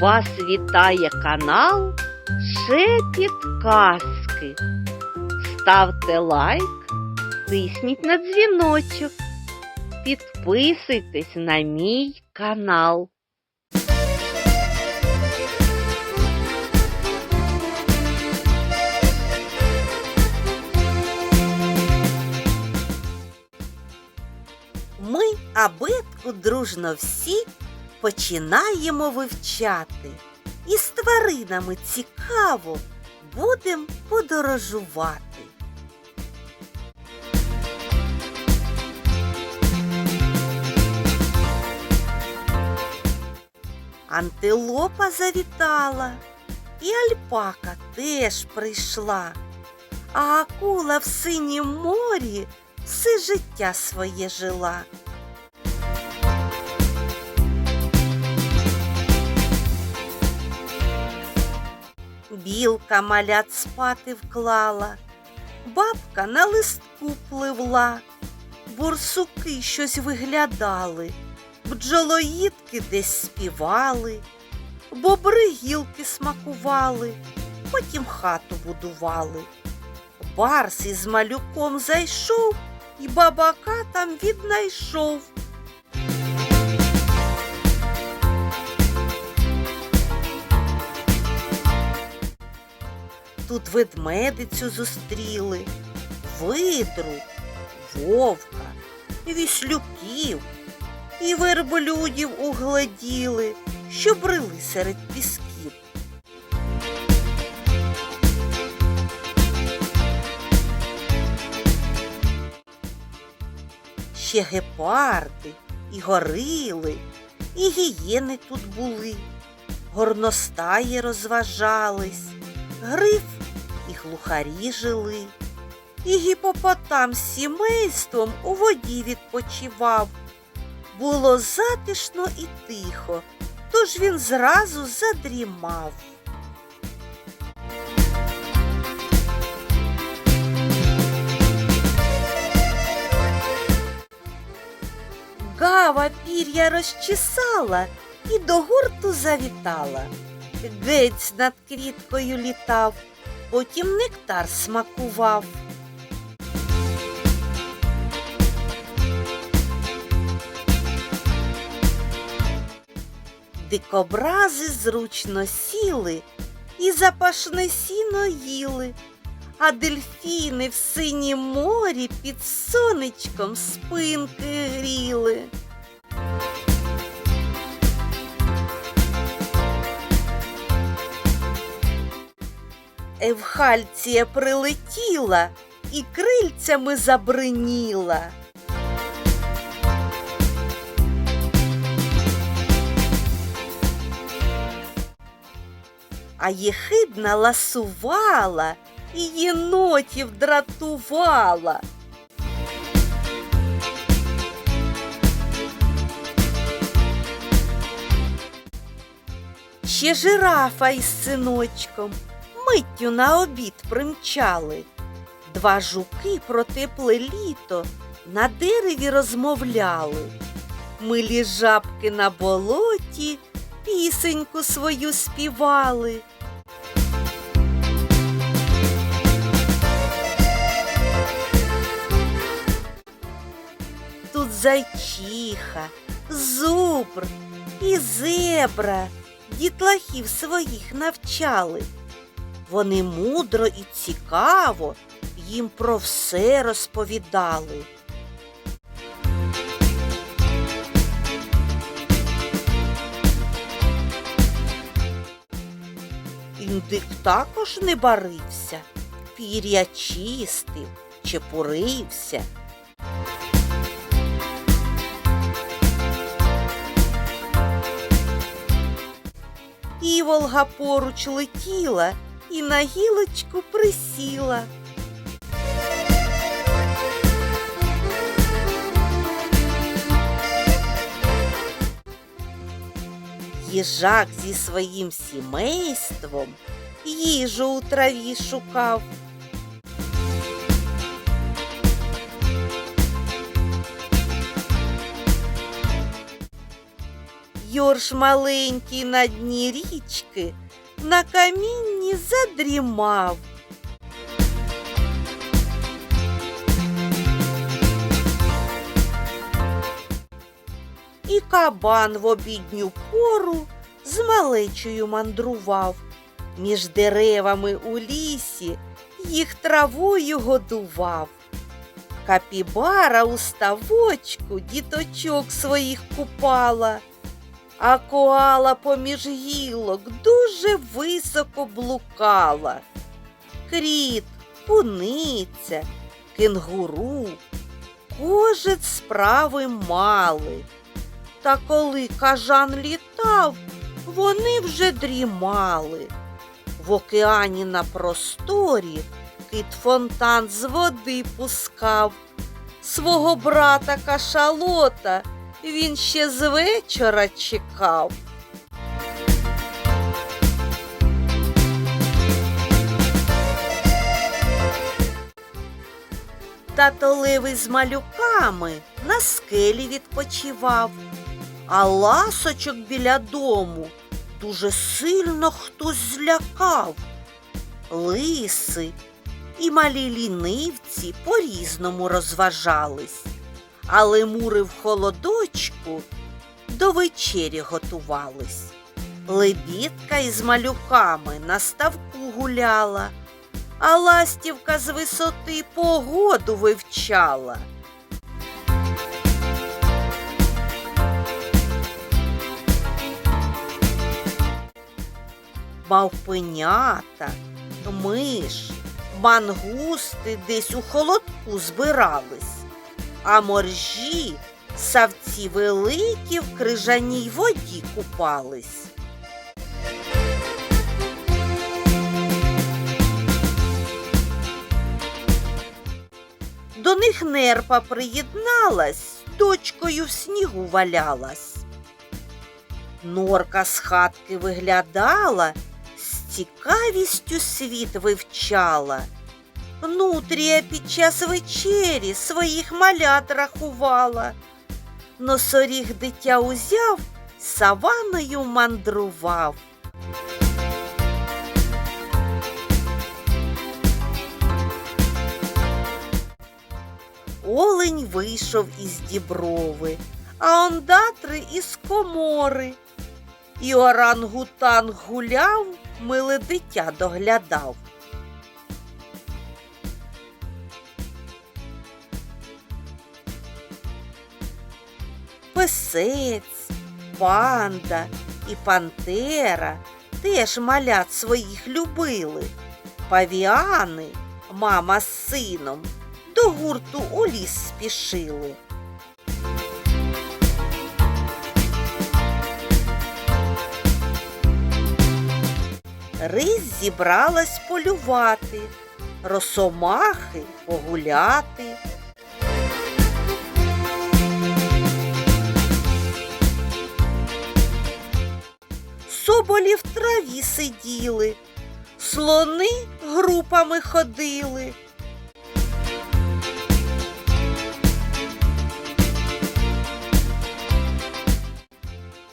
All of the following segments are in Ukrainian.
Вас вітає канал Шепіт Казки. Ставте лайк, тисніть на дзвіночок, підписуйтесь на мій канал. Ми абетку дружно всі починаємо вивчати. І з тваринами цікаво будем подорожувати. Антилопа завітала, і альпака теж прийшла, а акула в синім морі все життя своє жила. Білка малят спати вклала, бабка на листку пливла, борсуки щось виглядали, бджолоїдки десь співали, бобри гілки смакували, потім хату будували. Барс із малюком зайшов і бабака там віднайшов. Тут ведмедицю зустріли, видру, вовка, віслюків і верблюдів угледіли, що брели серед пісків. Ще гепарди, і горили, і гієни тут були, горностаї розважались, гриф і глухарі жили, і гіпопотам з сімейством у воді відпочивав. Було затишно і тихо, тож він зразу задрімав. Гава пір'я розчесала і до гурту завітала. Гець над квіткою літав, потім нектар смакував. Дикобрази зручно сіли і запашне сіно їли, а дельфіни в синім морі під сонечком спинки гріли. Евхальція прилетіла і крильцями забриніла. А єхидна ласувала і єнотів дратувала. Ще жирафа із синочком миттю на обід примчали. Два жуки про тепле літо на дереві розмовляли. Милі жабки на болоті пісеньку свою співали. Тут зайчиха, зубр і зебра дітлахів своїх навчали. Вони мудро і цікаво їм про все розповідали. Індик також не барився, пір'я чистив, чепурився. Іволга поруч летіла і на гілочку присіла. Їжак зі своїм сімейством їжу у траві шукав. Йорш маленький на дні річки на камінні задрімав. І кабан в обідню пору з малечею мандрував. Між деревами у лісі їх травою годував. Капібара у ставочку діточок своїх купала, а коала поміж гілок дуже високо блукала. Кріт, пуниця, кенгуру, кожець справи мали. Та коли кажан літав, вони вже дрімали. В океані на просторі кит фонтан з води пускав. Свого брата кашалота він ще з вечора чекав. Тато левий з малюками на скелі відпочивав, а ласочок біля дому дуже сильно хтось злякав. Лиси і малі лінивці по-різному розважались, а лемури в холодочку до вечері готувались. Лебідка із малюками на ставку гуляла, а ластівка з висоти погоду вивчала. Мавпенята, миш, мангусти десь у холодку збирались, а моржі, савці великі в крижаній воді купались. До них нерпа приєдналась, дочкою в снігу валялась. Норка з хатки виглядала, з цікавістю світ вивчала. Нутрія під час вечері своїх малят рахувала. Носоріг дитя узяв, саваною мандрував. Олень вийшов із діброви, а ондатри із комори. І орангутанг гуляв, миле дитя доглядав. Песець, панда і пантера теж малят своїх любили. Павіани, мама з сином, до гурту у ліс спішили. Рись зібралась полювати, росомахи погуляти. Соболі в траві сиділи, слони групами ходили.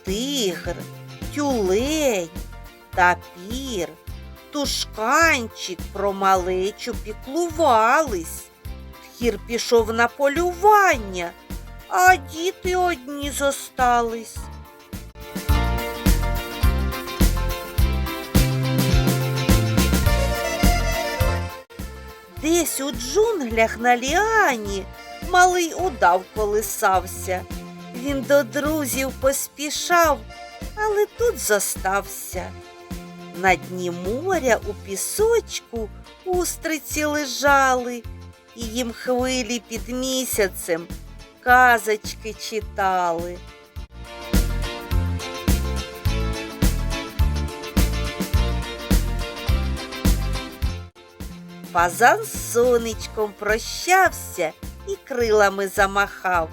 Тигр, тюлень, тапір, тушканчик про малечу піклувались. Тхір пішов на полювання, а діти одні зостались. Десь у джунглях на ліані малий удав колисався. Він до друзів поспішав, але тут зостався. На дні моря у пісочку устриці лежали, і їм хвилі під місяцем казочки читали. Фазан з сонечком прощався і крилами замахав,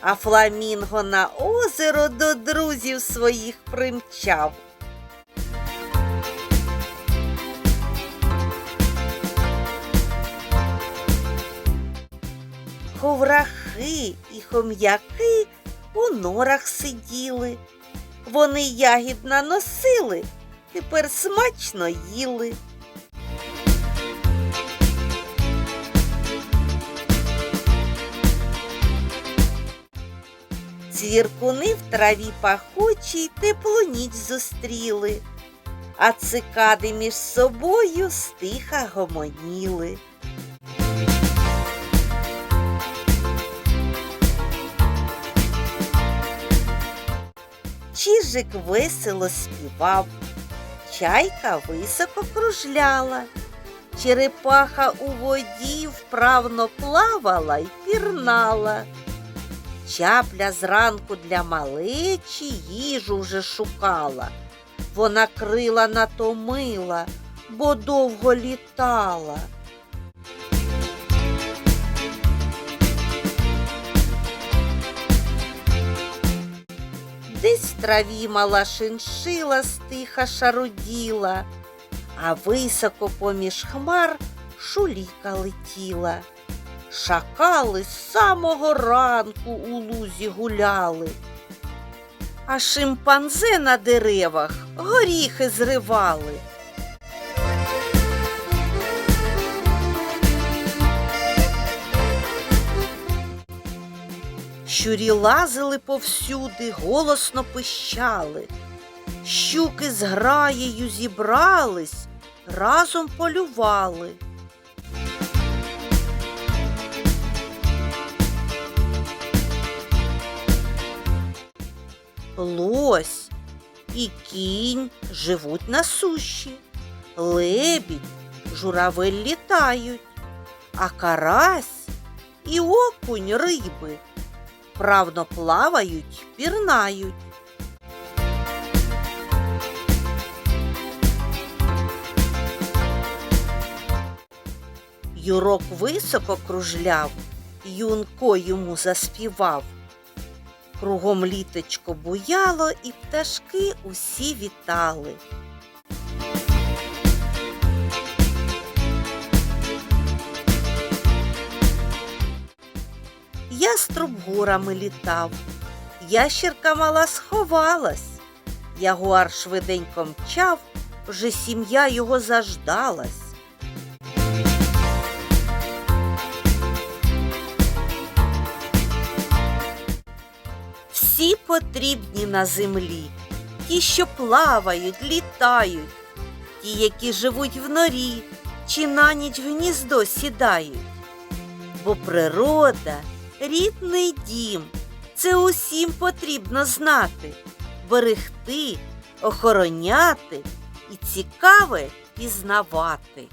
а фламінго на озеро до друзів своїх примчав. Ховрахи і хом'яки у норах сиділи, Вони ягід наносили, тепер смачно їли. Цвіркуни в траві пахучій теплу ніч зустріли, а цикади між собою стиха гомоніли. Чижик весело співав, чайка високо кружляла, черепаха у воді вправно плавала й пірнала. Чапля зранку для малечі їжу вже шукала. Вона крила натомила, бо довго літала. Десь в траві мала шиншила стиха шаруділа, а високо поміж хмар шуліка летіла. Шакали з самого ранку у лузі гуляли, а шимпанзе на деревах горіхи зривали. Щурі лазили повсюди, голосно пищали. Щуки з граєю зібрались, разом полювали. Лось і кінь живуть на суші, лебідь, журавель літають, а карась і окунь риби правно плавають, пірнають. Юрок високо кружляв, юнко йому заспівав. Кругом літочко буяло, і пташки усі вітали. Яструб горами літав, ящерка мала сховалась, ягуар швиденько мчав, вже сім'я його заждалась. Всі потрібні на землі, ті, що плавають, літають, ті, які живуть в норі, чи на ніч гніздо сідають. Бо природа рідний дім, це усім потрібно знати, берегти, охороняти і цікаве пізнавати.